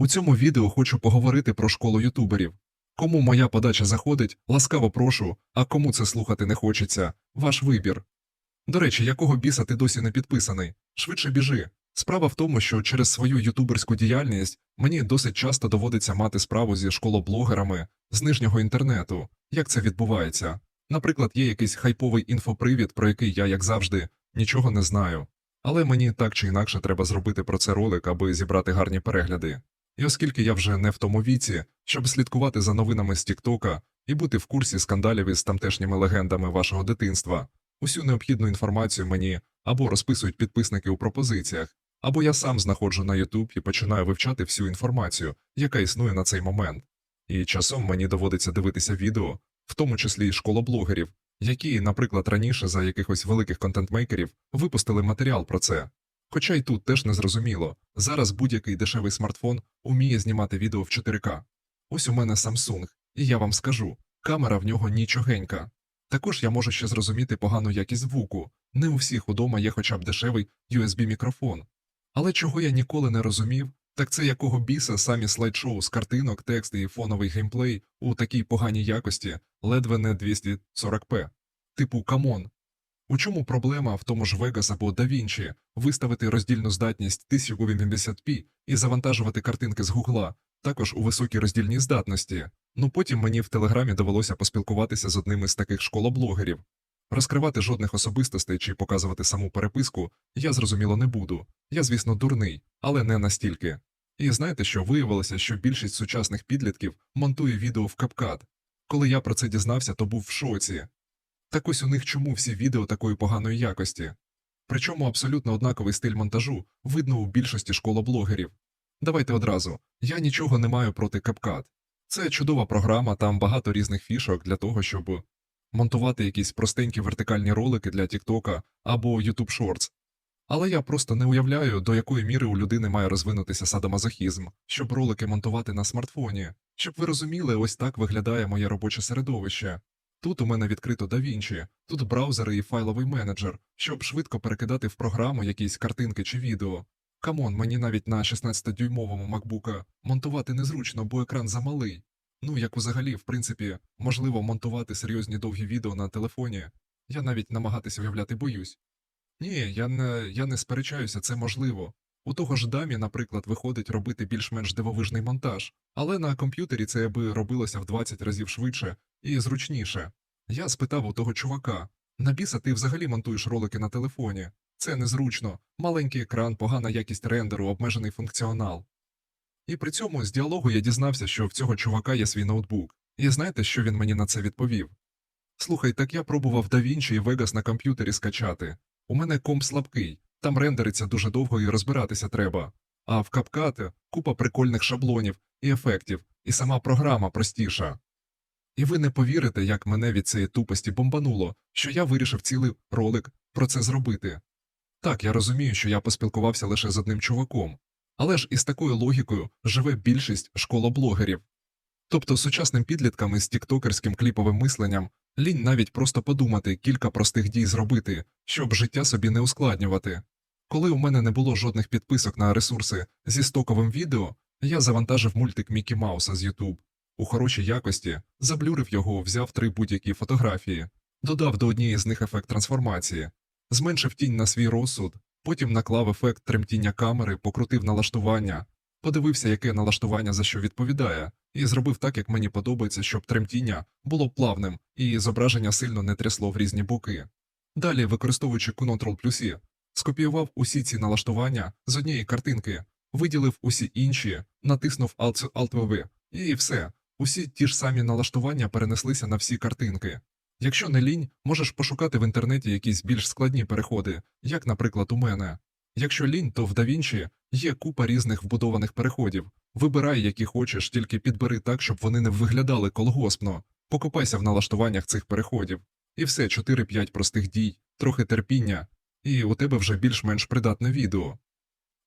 У цьому відео хочу поговорити про школу ютуберів. Кому моя подача заходить, ласкаво прошу, а кому це слухати не хочеться, ваш вибір. До речі, якого біса ти досі не підписаний? Швидше біжи. Справа в тому, що через свою ютуберську діяльність мені досить часто доводиться мати справу зі школоблогерами з нижнього інтернету. Як це відбувається? Наприклад, є якийсь хайповий інфопривід, про який я, як завжди, нічого не знаю. Але мені так чи інакше треба зробити про це ролик, аби зібрати гарні перегляди. І оскільки я вже не в тому віці, щоб слідкувати за новинами з Тіктока і бути в курсі скандалів із тамтешніми легендами вашого дитинства, усю необхідну інформацію мені або розписують підписники у пропозиціях, або я сам знаходжу на YouTube і починаю вивчати всю інформацію, яка існує на цей момент. І часом мені доводиться дивитися відео, в тому числі і школоблогерів, які, наприклад, раніше за якихось великих контентмейкерів випустили матеріал про це. Хоча й тут теж не зрозуміло, зараз будь-який дешевий смартфон уміє знімати відео в 4К. Ось у мене Samsung, і я вам скажу, камера в нього нічогенька. Також я можу ще зрозуміти погану якість звуку, не у всіх удома є хоча б дешевий USB-мікрофон. Але чого я ніколи не розумів, так це якого біса самі слайд-шоу з картинок, текст і фоновий геймплей у такій поганій якості, ледве не 240p. Типу камон. У чому проблема в тому ж Vegas або DaVinci виставити роздільну здатність 1080p і завантажувати картинки з Гугла, також у високій роздільній здатності. Ну потім мені в телеграмі довелося поспілкуватися з одним із таких школоблогерів. Розкривати жодних особистостей чи показувати саму переписку я зрозуміло не буду. Я, звісно, дурний, але не настільки. І знаєте, що виявилося, що більшість сучасних підлітків монтує відео в CapCut. Коли я про це дізнався, то був в шоці. Так ось у них чому всі відео такої поганої якості. Причому абсолютно однаковий стиль монтажу видно у більшості школоблогерів. Давайте одразу, я нічого не маю проти CapCut. Це чудова програма, там багато різних фішок для того, щоб монтувати якісь простенькі вертикальні ролики для TikTok або YouTube Shorts. Але я просто не уявляю, до якої міри у людини має розвинутися садомазохізм, щоб ролики монтувати на смартфоні. Щоб ви розуміли, ось так виглядає моє робоче середовище. Тут у мене відкрито DaVinci, тут браузери і файловий менеджер, щоб швидко перекидати в програму якісь картинки чи відео. Камон, мені навіть на 16-дюймовому MacBook монтувати незручно, бо екран замалий. Ну, як взагалі, в принципі, можливо монтувати серйозні довгі відео на телефоні. Я навіть намагатися уявляти боюсь. Ні, я не, я не сперечаюся, це можливо. У того ж дамі, наприклад, виходить робити більш-менш дивовижний монтаж, але на комп'ютері це аби робилося в 20 разів швидше і зручніше. Я спитав у того чувака на біса ти взагалі монтуєш ролики на телефоні. Це незручно, маленький екран, погана якість рендеру, обмежений функціонал. І при цьому з діалогу я дізнався, що в цього чувака є свій ноутбук. І знаєте, що він мені на це відповів? Слухай, так я пробував DaVinci і Vegas на комп'ютері скачати. У мене комп слабкий, там рендериться дуже довго і розбиратися треба. А в CapCut купа прикольних шаблонів і ефектів, і сама програма простіша. І ви не повірите, як мене від цієї тупості бомбануло, що я вирішив цілий ролик про це зробити. Так, я розумію, що я поспілкувався лише з одним чуваком, але ж із такою логікою живе більшість школоблогерів. Тобто сучасним підліткам із тіктокерським кліповим мисленням лінь навіть просто подумати кілька простих дій зробити, щоб життя собі не ускладнювати. Коли у мене не було жодних підписок на ресурси зі стоковим відео, я завантажив мультик Мікі Мауса з YouTube. У хорошій якості заблюрив його, взяв три будь-які фотографії, додав до однієї з них ефект трансформації, зменшив тінь на свій розсуд, потім наклав ефект тремтіння камери, покрутив налаштування, подивився, яке налаштування за що відповідає, і зробив так, як мені подобається, щоб тремтіння було плавним і зображення сильно не трясло в різні боки. Далі, використовуючи Ctrl плюс «І», скопіював усі ці налаштування з однієї картинки, виділив усі інші, натиснув Alt-V, і все. Усі ті ж самі налаштування перенеслися на всі картинки. Якщо не лінь, можеш пошукати в інтернеті якісь більш складні переходи, як, наприклад, у мене. Якщо лінь, то в DaVinci є купа різних вбудованих переходів. Вибирай, які хочеш, тільки підбери так, щоб вони не виглядали колгоспно. Покопайся в налаштуваннях цих переходів. І все 4-5 простих дій, трохи терпіння, і у тебе вже більш-менш придатне відео.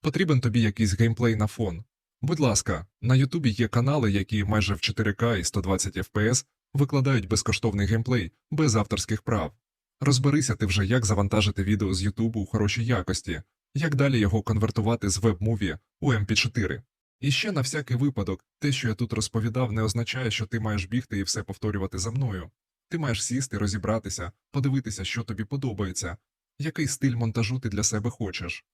Потрібен тобі якийсь геймплей на фон. Будь ласка, на Ютубі є канали, які майже в 4К і 120 FPS викладають безкоштовний геймплей без авторських прав. Розберися ти вже, як завантажити відео з Ютубу у хорошій якості, як далі його конвертувати з WebMovie у MP4. І ще на всякий випадок, те, що я тут розповідав, не означає, що ти маєш бігти і все повторювати за мною. Ти маєш сісти, розібратися, подивитися, що тобі подобається, який стиль монтажу ти для себе хочеш.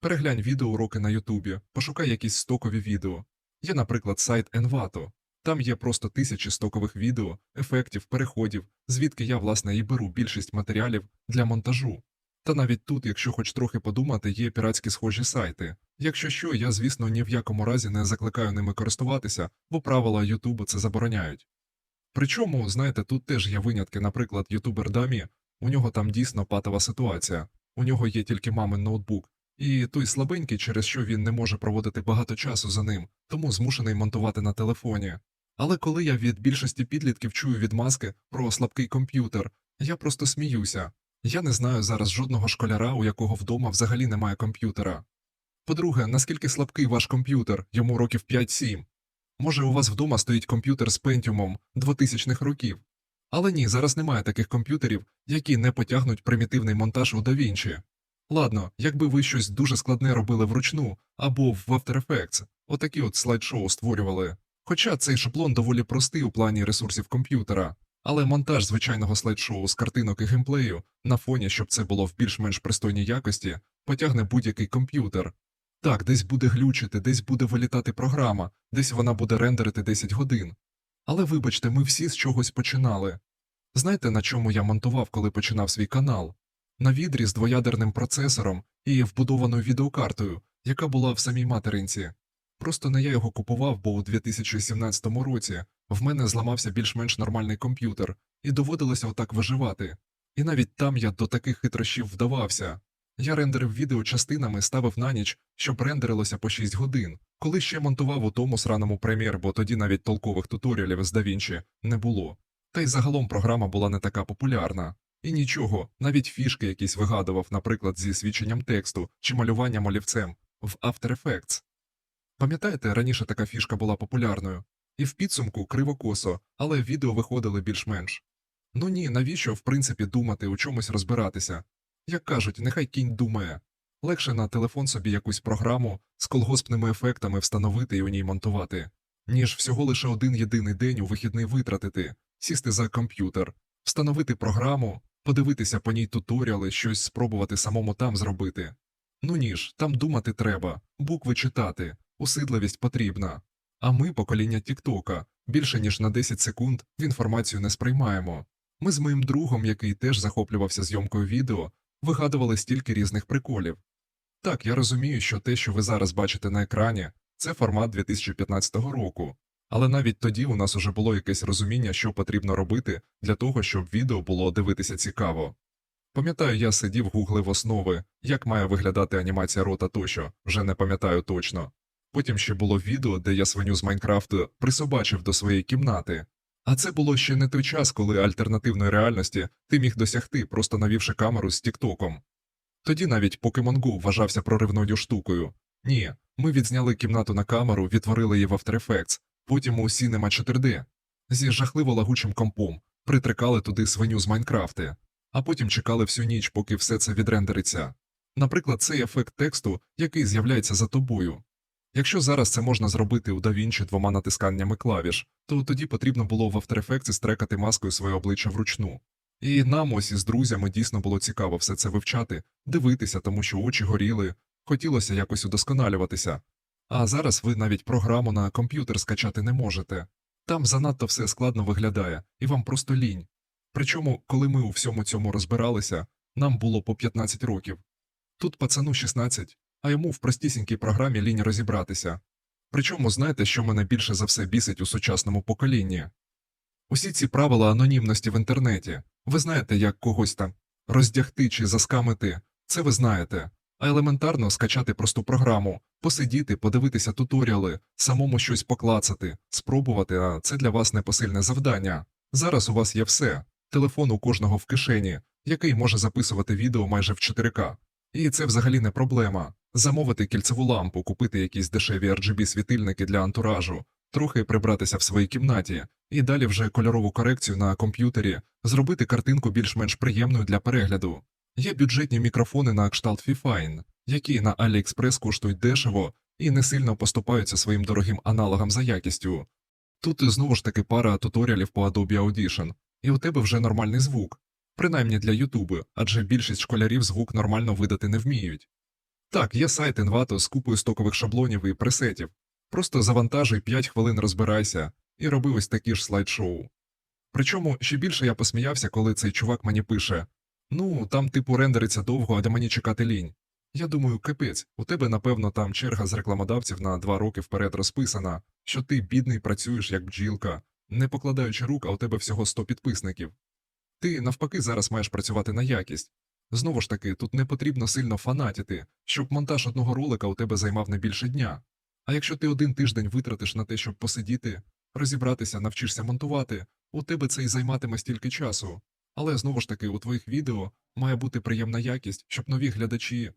Переглянь відеоуроки на Ютубі, пошукай якісь стокові відео. Є, наприклад, сайт Envato. Там є просто тисячі стокових відео, ефектів, переходів, звідки я, власне, і беру більшість матеріалів для монтажу. Та навіть тут, якщо хоч трохи подумати, є піратські схожі сайти. Якщо що, я, звісно, ні в якому разі не закликаю ними користуватися, бо правила Ютубу це забороняють. Причому, знаєте, тут теж є винятки, наприклад, ютубер Дамі, у нього там дійсно патова ситуація, у нього є тільки мамин ноутбук, і той слабенький, через що він не може проводити багато часу за ним, тому змушений монтувати на телефоні. Але коли я від більшості підлітків чую відмазки про слабкий комп'ютер, я просто сміюся. Я не знаю зараз жодного школяра, у якого вдома взагалі немає комп'ютера. По-друге, наскільки слабкий ваш комп'ютер, йому років 5-7. Може, у вас вдома стоїть комп'ютер з пентіумом 2000-х років. Але ні, зараз немає таких комп'ютерів, які не потягнуть примітивний монтаж у DaVinci. Ладно, якби ви щось дуже складне робили вручну або в After Effects, отакі от слайд-шоу створювали. Хоча цей шаблон доволі простий у плані ресурсів комп'ютера, але монтаж звичайного слайд-шоу з картинок і геймплею на фоні, щоб це було в більш-менш пристойній якості, потягне будь-який комп'ютер. Так, десь буде глючити, десь буде вилітати програма, десь вона буде рендерити 10 годин. Але вибачте, ми всі з чогось починали. Знаєте, на чому я монтував, коли починав свій канал? На відрі з двоядерним процесором і вбудованою відеокартою, яка була в самій материнці. Просто не я його купував, бо у 2017 році в мене зламався більш-менш нормальний комп'ютер, і доводилося отак виживати. І навіть там я до таких хитрощів вдавався. Я рендерив відео частинами, ставив на ніч, щоб рендерилося по 6 годин, коли ще монтував у тому сраному Premiere, бо тоді навіть толкових туторіалів з DaVinci не було. Та й загалом програма була не така популярна. І нічого, навіть фішки якісь вигадував, наприклад, зі свідченням тексту чи малюванням олівцем в After Effects. Пам'ятаєте, раніше така фішка була популярною, і в підсумку криво-косо, але відео виходили більш-менш. Ну ні, навіщо, в принципі, думати у чомусь розбиратися? Як кажуть, нехай кінь думає. Легше на телефон собі якусь програму з колгоспними ефектами встановити і у ній монтувати, ніж всього лише один єдиний день у вихідний витратити, сісти за комп'ютер, встановити програму, подивитися по ній туторіали, щось спробувати самому там зробити. Ну ніж, там думати треба, букви читати, усидливість потрібна. А ми, покоління Тіктока, більше ніж на 10 секунд в інформацію не сприймаємо. Ми з моїм другом, який теж захоплювався зйомкою відео, вигадували стільки різних приколів. Так, я розумію, що те, що ви зараз бачите на екрані, це формат 2015 року, але навіть тоді у нас уже було якесь розуміння, що потрібно робити для того, щоб відео було дивитися цікаво. Пам'ятаю, я сидів гуглив основи, як має виглядати анімація рота тощо, вже не пам'ятаю точно. Потім ще було відео, де я свиню з Майнкрафту присобачив до своєї кімнати. А це було ще не той час, коли альтернативної реальності ти міг досягти, просто навівши камеру з Тіктоком. Тоді навіть Pokemon Go вважався проривною штукою. Ні, ми відзняли кімнату на камеру, відтворили її в After Effects, потім у Cinema 4D, зі жахливо лагучим компом, притрикали туди свиню з Майнкрафти, а потім чекали всю ніч, поки все це відрендериться. Наприклад, цей ефект тексту, який з'являється за тобою. Якщо зараз це можна зробити у DaVinci двома натисканнями клавіш, то тоді потрібно було в After Effects стрекати маскою своє обличчя вручну. І нам ось із друзями дійсно було цікаво все це вивчати, дивитися, тому що очі горіли, хотілося якось удосконалюватися. А зараз ви навіть програму на комп'ютер скачати не можете. Там занадто все складно виглядає, і вам просто лінь. Причому, коли ми у всьому цьому розбиралися, нам було по 15 років. Тут пацану 16, а йому в простісінькій програмі лінь розібратися. Причому знаєте, що мене більше за все бісить у сучасному поколінні? Усі ці правила анонімності в інтернеті. Ви знаєте, як когось там роздягти чи заскамити, це ви знаєте, а елементарно скачати просту програму, посидіти, подивитися туторіали, самому щось поклацати, спробувати, а це для вас непосильне завдання. Зараз у вас є все, телефон у кожного в кишені, який може записувати відео майже в 4К. І це взагалі не проблема. Замовити кільцеву лампу, купити якісь дешеві RGB світильники для антуражу, трохи прибратися в своїй кімнаті, і далі вже кольорову корекцію на комп'ютері, зробити картинку більш-менш приємною для перегляду. Є бюджетні мікрофони на кшталт Fifine, які на AliExpress коштують дешево і не сильно поступаються своїм дорогим аналогам за якістю. Тут знову ж таки пара туторіалів по Adobe Audition, і у тебе вже нормальний звук, принаймні для Ютубу, адже більшість школярів звук нормально видати не вміють. Так, є сайт Envato з купою стокових шаблонів і пресетів. Просто завантажуй 5 хвилин розбирайся і роби ось такі ж слайд-шоу. Причому ще більше я посміявся, коли цей чувак мені пише Ну, там типу рендериться довго, а де мені чекати лінь. Я думаю, капець, у тебе, напевно, там черга з рекламодавців на два роки вперед розписана, що ти, бідний, працюєш як бджілка, не покладаючи рук, а у тебе всього 100 підписників. Ти, навпаки, зараз маєш працювати на якість. Знову ж таки, тут не потрібно сильно фанатіти, щоб монтаж одного ролика у тебе займав не більше дня. А якщо ти один тиждень витратиш на те, щоб посидіти, розібратися, навчишся монтувати, у тебе це і займатиме стільки часу. Але знову ж таки, у твоїх відео має бути приємна якість, щоб нові глядачі,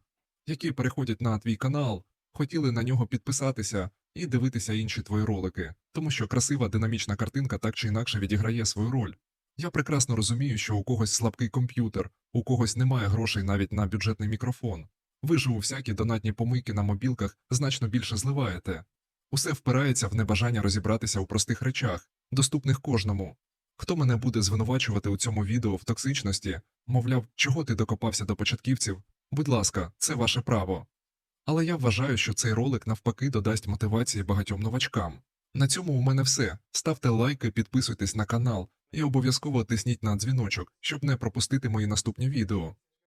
які переходять на твій канал, хотіли на нього підписатися і дивитися інші твої ролики, тому що красива динамічна картинка так чи інакше відіграє свою роль. Я прекрасно розумію, що у когось слабкий комп'ютер, у когось немає грошей навіть на бюджетний мікрофон. Ви ж у всякі донатні помийки на мобілках значно більше зливаєте. Усе впирається в небажання розібратися у простих речах, доступних кожному. Хто мене буде звинувачувати у цьому відео в токсичності, мовляв, чого ти докопався до початківців? Будь ласка, це ваше право. Але я вважаю, що цей ролик навпаки додасть мотивації багатьом новачкам. На цьому у мене все. Ставте лайки, підписуйтесь на канал і обов'язково тисніть на дзвіночок, щоб не пропустити мої наступні відео.